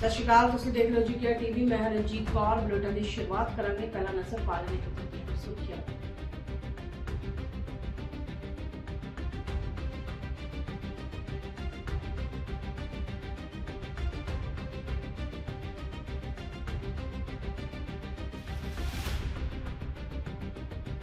ਸਤਿ ਸ਼੍ਰੀ ਅਕਾਲ, ਤੁਸੀਂ ਦੇਖ ਰਹੇ ਹੋ ਜੀ ਟੀਵੀ। ਮੈਂ ਹਾਂ ਰਣਜੀਤ ਕੌਰ, ਬੁਲੇਟਿਨ ਦੀ ਸ਼ੁਰੂਆਤ ਕਰਾਂਗੇ। ਪਹਿਲਾ ਨਜ਼ਰ ਪਾ ਲੈਣੇ ਤੋਂ ਸੁਰਖੀਆਂ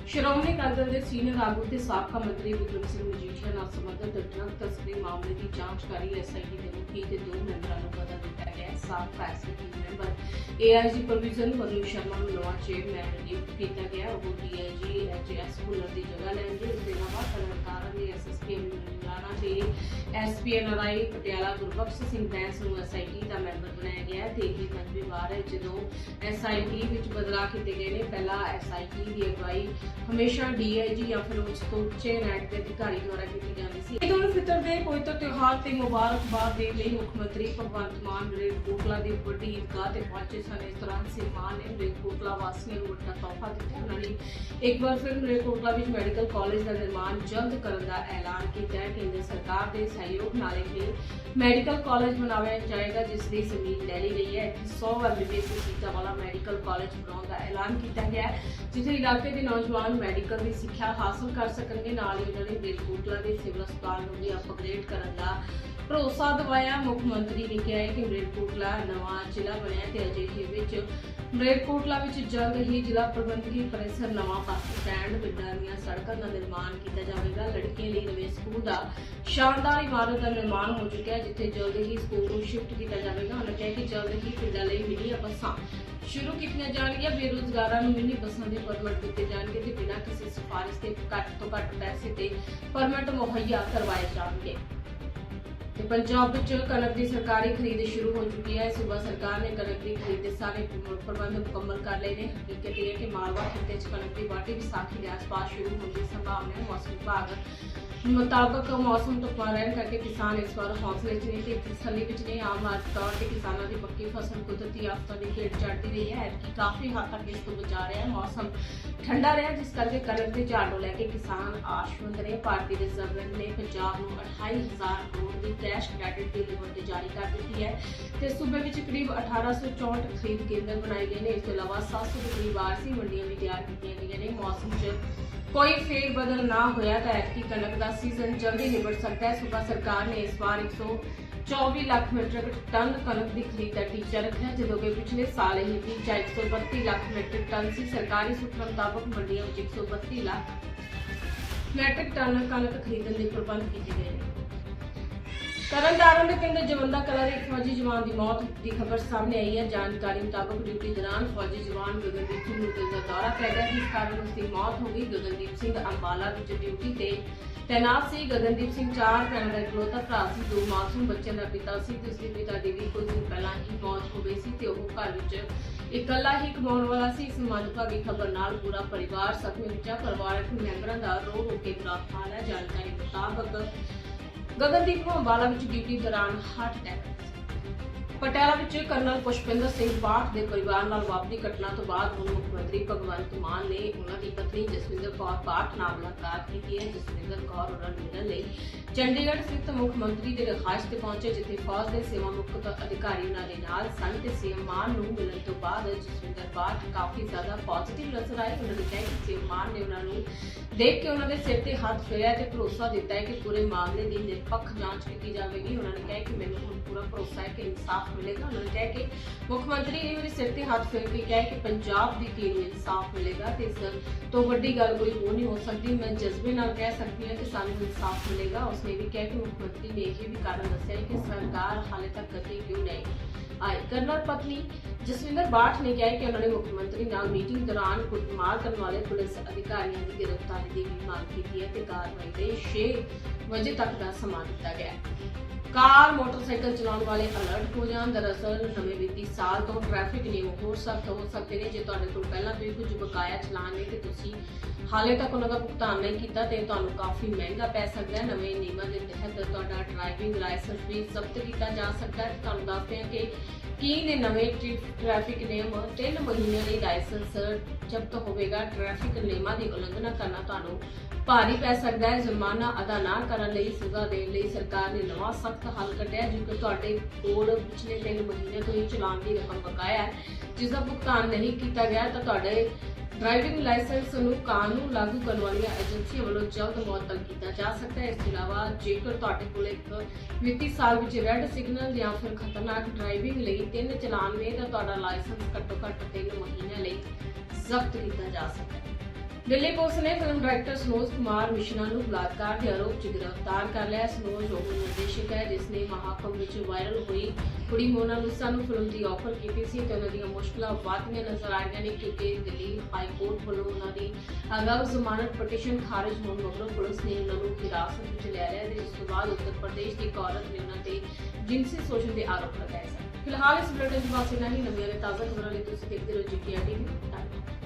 ਸ਼੍ਰੋਮਣੀ ਅਕਾਲੀ ਦਲ ਦੇ ਸੀਨੀਅਰ ਆਗੂ ਤੇ ਸਾਬਕਾ ਮੰਤਰੀ ਵਿਕਰਮ ਸਿੰਘ ਮਜੀਠੀਆ ਨਾਲ ਸੰਬੰਧਿਤ ਡਰੱਗ ਤਸਕਰੀ ਮਾਮਲੇ ਦੀ ਜਾਂਚ ਕਰ ਐਸਆਈਟੀ ਦੇ ਮੁਖੀ ਤੇ ਦੋ ਮੈਂਬਰਾਂ ਨੂੰ ਬਦਲ ਦਿੱਤਾ ਗਿਆ ਹੈ। ਸਾਬਕਾ SIT member AIG provision Varun Sharma ਨੂੰ ਨਵਾਂ ਚੇਅਰਮੈਨ ਨਿਯੁਕਤ ਕੀਤਾ ਗਿਆ ਉਹ ਡੀਆਈਜੀ ਐਚਐਸ ਭੁੱਲਰ ਦੀ ਜਗ੍ਹਾ ਲੈਣਗੇ। ਇਸ ਦੇ ਇਲਾਵਾ ਤਰਨਤਾਰਨ ਦੇ ਐਸਐਸਪੀ ਮਿਲਾਣਾ ਤੇ ਐਸਪੀਐਨਆਰਆਈ ਪਟਿਆਲਾ ਗੁਰਬਖਸ਼ ਸਿੰਘ ਬੈਂਸ ਨੂੰ ਐਸਆਈਟੀ ਦਾ ਮੈਂਬਰ ਹੈ ਜਦੋਂ ਐਸਆਈਟੀ ਵਿੱਚ ਬਦਲਾਅ ਕੀਤੇ ਗਏ ਨੇ, ਪਹਿਲਾਂ ਐਸਆਈਟੀ ਦੀ ਅਗਵਾਈ ਹਮੇਸ਼ਾ ਡੀਆਈਜੀ ਜਾਂ ਫਿਰ ਉਸ ਤੋਂ ਉੱਚੇ ਰੈਂਕ ਦੇ ਅਧਿਕਾਰੀ ਦੁਆਰਾ ਕੀਤੀ ਜਾਂਦੀ ਸੀ। ਈਦ ਉਲ ਫਿਤਰ ਦੇ ਪਵਿੱਤਰ ਤਿਉਹਾਰ ਤੇ ਮੁਬਾਰਕਬਾਦ ਦੇਣ ਲਈ ਮੁੱਖ ਮੰਤਰੀ ਭਗਵੰਤ ਮਾਨ ਨੇ ਦੀ ਵੱਡੀ ਈਦਗਾਹ ਤੇ ਪਹੁੰਚੇ ਸਨ। ਇਸ ਦੌਰਾਨ ਸ੍ਰੀ ਨੇ ਮੇਰੇ ਵਾਸੀਆਂ ਨੂੰ ਵੱਡਾ ਤੋਹਫਾ ਦਿੱਤਾ। ਉਹਨਾਂ ਨੇ ਇੱਕ ਵਾਰ ਫਿਰ ਮੇਰੇ ਵਿੱਚ ਮੈਡੀਕਲ ਕਾਲਜ ਦਾ ਨਿਰਮਾਣ ਜਲਦ ਕਰਨ ਦਾ ਐਲਾਨ ਕੀਤਾ। ਹੈ ਕੇਂਦਰ ਸਰਕਾਰ ਦੇ ਸਹਿਯੋਗ ਨਾਲ ਇਹ ਮੈਡੀਕਲ ਕਾਲਜ ਬਣਾਇਆ ਜਾਏਗਾ, ਜਿਸ ਦੀ ਜ਼ਮੀਨ ਲੈ ਲਈ ਗਈ ਹੈ। ਇੱਥੇ 100 ਐਮਬੀਬੀਐਸ ਸੀਟਾਂ ਵਾਲਾ ਮੈਡੀਕਲ ਕਾਲਜ ਬਣਾਉਣ ਦਾ ਐਲਾਨ ਕੀਤਾ ਗਿਆ ਹੈ, ਜਿੱਥੇ ਇਲਾਕੇ ਦੇ ਨੌਜਵਾਨ ਮੈਡੀਕਲ ਦੀ ਸਿੱਖਿਆ ਹਾਸਲ ਕਰ ਸਕਣਗੇ। ਨਾਲ ਹੀ ਉਹਨਾਂ ਨੇ ਬੇਲਕੋਟਲਾ ਦੇ ਸਿਵਲ ਹਸਪਤਾਲ ਨੂੰ ਵੀ ਅਪਗ੍ਰੇਡ ਕਰਨ ਦਾ ਭਰੋਸਾ ਦਿਵਾਇਆ ਮੁੱਖ ਮੰਤਰੀ ਨੇ ਕਿਹਾ ਹੈ ਕਿ ਮਰੇਟਕੋਟਲਾ ਨਵਾਂ ਜ਼ਿਲ੍ਹਾ ਬਣਿਆ ਤੇ ਅਜਿਹੇ ਵਿੱਚ ਮਰੇਟਕੋਟਲਾ ਵਿੱਚ ਜਲਦ ਹੀ ਜ਼ਿਲ੍ਹਾ ਪ੍ਰਬੰਧਕੀ ਪਰਿਸਰ ਨਵਾਂ ਬੱਸ ਸਟੈਂਡ ਪਿੰਡਾਂ ਦੀਆਂ ਸੜਕਾਂ ਦਾ ਨਿਰਮਾਣ ਕੀਤਾ ਜਾਵੇਗਾ। ਲੜਕੀਆਂ ਲਈ ਨਵੇਂ ਸਕੂਲ ਦਾ ਸ਼ਾਨਦਾਰ ਇਮਾਰਤ ਦਾ ਨਿਰਮਾਣ ਹੋ ਚੁੱਕਿਆ ਹੈ, ਜਿੱਥੇ ਜਲਦ ਹੀ ਸਕੂਲ ਨੂੰ ਸ਼ਿਫਟ ਕੀਤਾ ਜਾਵੇਗਾ। ਉਹਨਾਂ ਕਿਹਾ ਕਿ ਜਲਦ ਹੀ ਪਿੰਡਾਂ ਲਈ ਮਿਨੀ ਬੱਸਾਂ ਸ਼ੁਰੂ ਕੀਤੀਆਂ ਜਾਣਗੀਆਂ। ਬੇਰੁਜ਼ਗਾਰਾਂ ਨੂੰ ਮਿਨੀ ਬੱਸਾਂ ਦੇ ਪਰਮਿਟ ਦਿੱਤੇ ਜਾਣਗੇ ਤੇ ਬਿਨਾਂ ਕਿਸੇ ਸਿਫਾਰਿਸ਼ ਦੇ ਘੱਟ ਤੋਂ ਘੱਟ ਪੈਸੇ ਤੇ ਪਰਮਿਟ ਮੁਹੱਈਆ ਕਰਵਾਏ ਜਾਣਗੇ। ਤੇ ਪੰਜਾਬ ਵਿੱਚ ਕਣਕ ਦੀ ਸਰਕਾਰੀ ਖਰੀਦ ਸ਼ੁਰੂ ਹੋ ਚੁੱਕੀ ਹੈ। ਸੂਬਾ ਸਰਕਾਰ ਨੇ ਕਣਕ ਦੀ ਖਰੀਦ ਦੇ ਸਾਰੇ ਪ੍ਰਬੰਧ ਮੁਕੰਮਲ ਕਰ ਲਏ ਨੇ। ਹਕੀਕਤ ਇਹ ਹੈ ਕਿ ਮਾਲਵਾ ਖਿੱਤੇ 'ਚ ਕਣਕ ਦੀ ਵਾਢੀ ਵਿਸਾਖੀ ਦੇ ਆਸ-ਪਾਸ ਸ਼ੁਰੂ ਹੋਣ ਦੀ ਸੰਭਾਵਨਾ ਹੈ। ਮੌਸਮ ਵਿਭਾਗ ਮੁਤਾਬਕ ਮੌਸਮ ਤੋਂ ਰਹਿਣ ਕਰਕੇ ਕਿਸਾਨ ਇਸ ਵਾਰ ਹੌਸਲੇ 'ਚ ਨੇ ਤੇ ਤਸੱਲੀ ਵਿੱਚ ਨਹੀਂ ਆਮ ਆਜ ਤੌਰ ਤੇ ਕਿਸਾਨਾਂ ਦੀ ਪੱਕੀ ਫਸਲ ਕੁਦਰਤੀ ਆਫਤਾਂ ਦੀ ਖੇਡ ਚੜਦੀ ਰਹੀ ਹੈ। ਕਿ ਕਾਫੀ ਹੱਦ ਤੱਕ ਇਸ ਤੋਂ ਬਚਾ ਰਿਹਾ ਹੈ। ਮੌਸਮ ਠੰਡਾ ਰਿਹਾ, ਜਿਸ ਕਰਕੇ ਕਣਕ ਦੇ ਝਾੜ ਨੂੰ ਲੈ ਕੇ ਕਿਸਾਨ ਆਸ਼ਵੰਦ ਰਹੇ ਭਾਰਤੀ ਰਿਜ਼ਰਵ ਬੈਂਕ ਨੇ। ਪੰਜਾਬ ਨੂੰ 28000 ਕਰੋੜ ਦੀ ਕੈਸ਼ ਕ੍ਰੈਡਿਟ ਦੀ ਲਿਮਟ ਜਾਰੀ ਕਰ ਦਿੱਤੀ ਹੈ। ਤੇ ਸੂਬੇ ਵਿੱਚ ਕਰੀਬ 1864 ਖਰੀਦ ਕੇਂਦਰ ਬਣਾਏ ਗਏ ਨੇ। ਇਸ ਤੋਂ ਇਲਾਵਾ 700 ਦੇ ਕਰੀਬ ਆਰਸੀ ਮੰਡੀਆਂ ਵੀ ਤਿਆਰ ਕੀਤੀਆਂ ਗਈਆਂ ਨੇ। ਮੌਸਮ 'ਚ ਕੋਈ ਫੇਰ ਬਦਲ ਨਾ ਹੋਇਆ ਤਾਂ ਐਤਕੀ ਕਣਕ ਦਾ ਸੀਜ਼ਨ ਜਲਦੀ ਨਿਬੜ ਸਕਦਾ ਹੈ। ਸੂਬਾ ਸਰਕਾਰ ਨੇ ਇਸ ਵਾਰ 124 ਲੱਖ ਮੀਟ੍ਰਿਕ ਟਨ ਕਣਕ ਦੀ ਖਰੀਦ ਦਾ ਟੀਚਾ ਰੱਖਿਆ, ਜਦੋਂ ਕਿ ਪਿਛਲੇ ਸਾਲ ਇਹ ਟੀਚਾ 132 ਲੱਖ ਮੀਟ੍ਰਿਕ ਟਨ ਸੀ। ਸਰਕਾਰੀ ਸੂਤਰਾਂ ਮੁਤਾਬਕ ਮੰਡੀਆਂ ਵਿੱਚ 132 ਲੱਖ ਮੈਟ੍ਰਿਕ ਟਨ ਕਣਕ ਖਰੀਦਣ ਦੇ ਪ੍ਰਬੰਧ ਕੀਤੇ ਗਏ ਨੇ। ਤਰਨਤਾਰਨ ਦੇ ਪਿੰਡ ਜਵੰਦਾ ਕਲਾ ਦੇ ਇੱਕ ਫੌਜੀ ਜਵਾਨ ਦੀ ਮੌਤ ਦੀ ਖਬਰ ਸਾਹਮਣੇ ਆਈ ਹੈ। ਜਾਣਕਾਰੀ ਮੁਤਾਬਕ ਡਿਊਟੀ ਦੌਰਾਨ ਫੌਜੀ ਜਵਾਨ ਗਗਨਦੀਪ ਸਿੰਘ ਨੂੰ ਦਿਲ ਦਾ ਦੌਰਾ ਪੈ ਗਿਆ। ਜਿਸ ਕਾਰਨ ਉਸ ਦੀ ਮੌਤ ਹੋ ਗਈ। ਗਗਨਦੀਪ ਸਿੰਘ ਅੰਬਾਲਾ ਵਿੱਚ ਡਿਊਟੀ ਤੇ ਤੈਨਾਤ ਸੀ। ਗਗਨਦੀਪ ਸਿੰਘ ਚਾਰ ਭੈਣਾਂ ਦਾ ਇਕਲੌਤਾ ਭਰਾ ਸੀ। ਦੋ ਮਾਸੂਮ ਬੱਚਿਆਂ ਦਾ ਪਿਤਾ ਸੀ। ਤੇ ਉਸ ਦੇ ਪਿਤਾ ਦੀ ਵੀ ਕੁਝ ਦਿਨ ਪਹਿਲਾਂ ਹੀ ਮੌਤ ਹੋ ਗਈ ਸੀ ਤੇ ਉਹ ਘਰ ਵਿੱਚ ਇਕੱਲਾ ਹੀ ਕਮਾਉਣ ਵਾਲਾ ਸੀ। ਇਸ ਮੰਦਭਾਗੀ ਖਬਰ ਨਾਲ ਪੂਰਾ ਪਰਿਵਾਰ ਸਖਮੀ ਵਿੱਚ ਆ ਪਰਿਵਾਰਕ ਮੈਂਬਰਾਂ ਦਾ ਰੋ ਰੋ ਕੇ ਬੁਰਾ ਹਾਲ ਹੈ। ਜਾਣਕਾਰੀ ਮੁਤਾਬਕ ਗਗਨਦੀਪ ਨੂੰ ਅੰਬਾਲਾ ਵਿੱਚ ਡਿਊਟੀ ਦੌਰਾਨ ਹਾਰਟ ਅਟੈਕ ਪਟਿਆਲਾ ਵਿੱਚ ਕਰਨਲ ਪੁਸ਼ਪਿੰਦਰ ਸਿੰਘ ਬਾਠ ਦੇ ਪਰਿਵਾਰ ਨਾਲ ਵਾਪਰੀ ਘਟਨਾ ਤੋਂ ਬਾਅਦ ਹੁਣ ਮੁੱਖ ਮੰਤਰੀ ਭਗਵੰਤ ਮਾਨ ਨੇ ਉਹਨਾਂ ਦੀ ਪਤਨੀ ਜਸਵਿੰਦਰ ਕੌਰ ਬਾਠ ਨਾਲ ਮੁਲਾਕਾਤ ਕੀਤੀ ਹੈ। ਜਸਵਿੰਦਰ ਕੌਰ ਉਹਨਾਂ ਨੂੰ ਮਿਲਣ ਲਈ ਚੰਡੀਗੜ੍ਹ ਸਥਿਤ ਮੁੱਖ ਮੰਤਰੀ ਦੇ ਰਿਹਾਇਸ਼ ਤੇ ਪਹੁੰਚੇ, ਜਿੱਥੇ ਫੌਜ ਦੇ ਸੇਵਾ ਮੁਕਤ ਅਧਿਕਾਰੀ ਉਹਨਾਂ ਦੇ ਨਾਲ ਸਨ ਤੇ ਸੀਐਮ ਮਾਨ ਨੂੰ ਮਿਲਣ ਤੋਂ ਬਾਅਦ ਜਸਵਿੰਦਰ ਬਾਠ ਕਾਫੀ ਜ਼ਿਆਦਾ ਪੋਜ਼ਿਟਿਵ ਨਜ਼ਰ ਆਏ। ਉਹਨਾਂ ਨੇ ਕਿਹਾ ਕਿ ਸੀਐਮ ਮਾਨ ਨੇ ਉਹਨਾਂ ਨੂੰ ਦੇਖ ਕੇ ਉਹਨਾਂ ਦੇ ਸਿਰ ਤੇ ਹੱਥ ਫੇਰਿਆ ਤੇ ਭਰੋਸਾ ਦਿੱਤਾ ਹੈ ਕਿ ਪੂਰੇ ਮਾਮਲੇ ਦੀ ਨਿਰਪੱਖ ਜਾਂਚ ਕੀਤੀ ਜਾਵੇਗੀ। ਉਹਨਾਂ ਨੇ ਕਿਹਾ ਕਿ ਮੈਨੂੰ ਹੁਣ ਪੂਰਾ ਭਰੋਸਾ ਹੈ ਕਿ ਇਨਸਾਫ ਮਿਲੇਗਾ, ਉਹਨਾਂ ਨੇ ਕਿਹਾ ਕਿ ਮੁੱਖ ਮੰਤਰੀ ਨੇ ਮੇਰੇ ਸਿਰ ਤੇ ਹੱਥ ਫੇਰ ਕੇ ਕਿਹਾ ਕਿ ਪੰਜਾਬ ਦੀ ਧੀ ਨੂੰ ਇਨਸਾਫ ਮਿਲੇਗਾ ਤੇ ਇਸ ਤੋਂ ਵੱਡੀ ਗੱਲ ਕੋਈ ਹੋ ਨਹੀਂ ਹੋ ਸਕਦੀ। ਮੈਂ ਜਜ਼ਬੇ ਨਾਲ ਕਹਿ ਸਕਦੀ ਹਾਂ ਕਿ ਸਾਨੂੰ ਇਨਸਾਫ ਮਿਲੇਗਾ। ਉਸਨੇ ਵੀ ਕਿਹਾ ਕਿ ਮੁੱਖ ਮੰਤਰੀ ਨੇ ਇਹ ਵੀ ਕਾਰਨ ਦੱਸਿਆ ਕਿ ਸਰਕਾਰ ਹਾਲੇ ਤੱਕ ਕਦੇ ਕਿਉਂ ਨਹੀਂ ਆਈ। ਕਰਨਲ ਪਤਨੀ ਜਸਵਿੰਦਰ ਬਾਠ ਨੇ ਕਿਹਾ ਕਿ ਉਹਨਾਂ ਨੇ ਮੁੱਖ ਮੰਤਰੀ ਨਾਲ ਮੀਟਿੰਗ ਦੌਰਾਨ ਕੁੱਟਮਾਰ ਕਰਨ ਵਾਲੇ ਪੁਲਿਸ ਅਧਿਕਾਰੀਆਂ ਦੀ ਗ੍ਰਿਫਤਾਰੀ ਦੀ ਵੀ ਮੰਗ ਕੀਤੀ ਹੈ ਤੇ ਕਾਰਵਾਈ ਲਈ 6 ਵਜੇ ਤੱਕ ਦਾ ਸਮਾਂ ਦਿੱਤਾ ਗਿਆ ਕਾਰ, ਮੋਟਰਸਾਈਕਲ ਚਲਾਉਣ ਵਾਲੇ ਅਲਰਟ ਹੋ ਜਾਣ ਦਰਅਸਲ ਨਵੇਂ ਵਿੱਤੀ ਸਾਲ ਤੋਂ ਟ੍ਰੈਫਿਕ ਨਿਯਮ ਹੋਰ ਸਖਤ ਹੋ ਸਕਦੇ ਨੇ। ਜੇ ਤੁਹਾਡੇ ਕੋਲ ਪਹਿਲਾਂ ਤੋਂ ਹੀ ਕੁਝ ਬਕਾਇਆ ਚਲਾਨ ਨੇ ਤੇ ਤੁਸੀਂ ਹਾਲੇ ਤੱਕ ਉਹਨਾਂ ਦਾ ਭੁਗਤਾਨ ਨਹੀਂ ਕੀਤਾ, ਤੇ ਤੁਹਾਨੂੰ ਕਾਫੀ ਮਹਿੰਗਾ ਪੈ ਸਕਦਾ ਹੈ। ਨਵੇਂ ਨਿਯਮਾਂ ਦੇ ਤਹਿਤ ਤੁਹਾਡਾ ਡਰਾਈਵਿੰਗ ਲਾਇਸੈਂਸ ਵੀ ਜ਼ਬਤ ਕੀਤਾ ਜਾ ਸਕਦਾ ਹੈ। ਤੁਹਾਨੂੰ ਦੱਸਦੇ ਹਾਂ ਕਿ ਕੀ ਨੇ ਨਵੇਂ ਟ੍ਰੈਫਿਕ ਨਿਯਮ? 3 ਮਹੀਨੇ ਲਈ ਲਾਇਸੈਂਸ ਜ਼ਬਤ ਹੋਵੇਗਾ ਟ੍ਰੈਫਿਕ ਨਿਯਮਾਂ ਦੀ ਉਲੰਘਣਾ ਕਰਨਾ ਤੁਹਾਨੂੰ ਭਾਰੀ ਪੈ ਸਕਦਾ ਹੈ। ਜੁਰਮਾਨਾ ਅਦਾ ਨਾ ਕਰਨ ਲਈ ਸਜ਼ਾ ਦੇਣ ਲਈ ਸਰਕਾਰ ਨੇ ਨਵਾਂ ਸਖਤ ਹੱਲ ਕੱਢਿਆ ਹੈ ਜੇਕਰ ਤੁਹਾਡੇ ਕੋਲ ਪਿਛਲੇ 3 ਮਹੀਨੇ ਤੋਂ ਹੀ ਚਲਾਨ ਦੀ ਰਕਮ ਬਕਾਇਆ ਹੈ। ਜਿਸ ਦਾ ਭੁਗਤਾਨ ਨਹੀਂ ਕੀਤਾ ਗਿਆ, ਤਾਂ ਤੁਹਾਡੇ ਡਰਾਈਵਿੰਗ ਲਾਇਸੈਂਸ ਨੂੰ ਕਾਨੂੰਨ ਲਾਗੂ ਕਰਨ ਵਾਲੀਆਂ ਏਜੰਸੀਆਂ ਵੱਲੋਂ ਜਲਦ ਮੁਅੱਤਲ ਕੀਤਾ ਜਾ ਸਕਦਾ ਹੈ। ਇਸ ਤੋਂ ਇਲਾਵਾ, ਜੇਕਰ ਤੁਹਾਡੇ ਕੋਲ ਇੱਕ ਵਿੱਤੀ ਸਾਲ ਵਿੱਚ ਰੈੱਡ ਸਿਗਨਲ ਜਾਂ ਫਿਰ ਖਤਰਨਾਕ ਡਰਾਈਵਿੰਗ ਲਈ ਤਿੰਨ ਚਲਾਨ ਨੇ, ਤਾਂ ਤੁਹਾਡਾ ਲਾਇਸੈਂਸ ਘੱਟੋ ਘੱਟ 3 ਮਹੀਨਿਆਂ ਲਈ ਜ਼ਬਤ ਕੀਤਾ ਜਾ ਸਕਦਾ ਹੈ। ਦਿੱਲੀ ਪੁਲਿਸ ਨੇ ਫਿਲਮ ਡਾਇਰੈਕਟਰ ਸਨੋਜ ਕੁਮਾਰ ਮਿਸ਼ਨਾ ਨੂੰ ਬਲਾਤਕਾਰ ਦੇ ਆਰੋਪ 'ਚ ਗ੍ਰਿਫਤਾਰ ਕਰ ਲਿਆ। ਸਨੋਜ ਉਹ ਨਿਰਦੇਸ਼ਕ ਹੈ, ਜਿਸ ਨੇ ਮਹਾਕੰਭ ਵਿੱਚ ਵਾਇਰਲ ਹੋਈ ਕੁੜੀ ਮੋਨਾਲਿਸਾ ਨੂੰ ਫਿਲਮ ਦੀ ਆਫਰ ਕੀਤੀ ਸੀ ਤੇ ਉਹਨਾਂ ਦੀਆਂ ਮੁਸ਼ਕਲਾਂ ਵਧਦੀਆਂ ਨਜ਼ਰ ਆ ਰਹੀਆਂ ਨੇ ਕਿਉਂਕਿ ਦਿੱਲੀ ਹਾਈ ਕੋਰਟ ਵੱਲੋਂ ਉਹਨਾਂ ਦੀ ਅਗਾਊ ਜ਼ਮਾਨਤ ਪਟੀਸ਼ਨ ਖਾਰਜ ਹੋਣ ਮਗਰੋਂ ਪੁਲਿਸ ਨੇ ਉਹਨਾਂ ਨੂੰ ਹਿਰਾਸਤ ਵਿੱਚ ਲੈ ਲਿਆ ਤੇ ਇਸ ਤੋਂ ਬਾਅਦ ਉੱਤਰ ਪ੍ਰਦੇਸ਼ ਦੀ ਇੱਕ ਔਰਤ ਨੇ ਉਹਨਾਂ ਤੇ ਜਿਨਸੀ ਸ਼ੋਸ਼ਣ ਦੇ ਆਰੋਪ ਲਗਾਏ ਸਨ। ਫਿਲਹਾਲ ਇਸ ਬੁਲੇਟਿਨ ਦੇ ਪਾਸੇ ਨਹੀਂ ਨਵੀਆਂ ਤੇ ਤਾਜ਼ਾ ਖਬਰਾਂ ਲਈ ਤੁਸੀਂ ਦੇਖਦੇ ਰਹੋ ਜੀ ਟੀਵੀ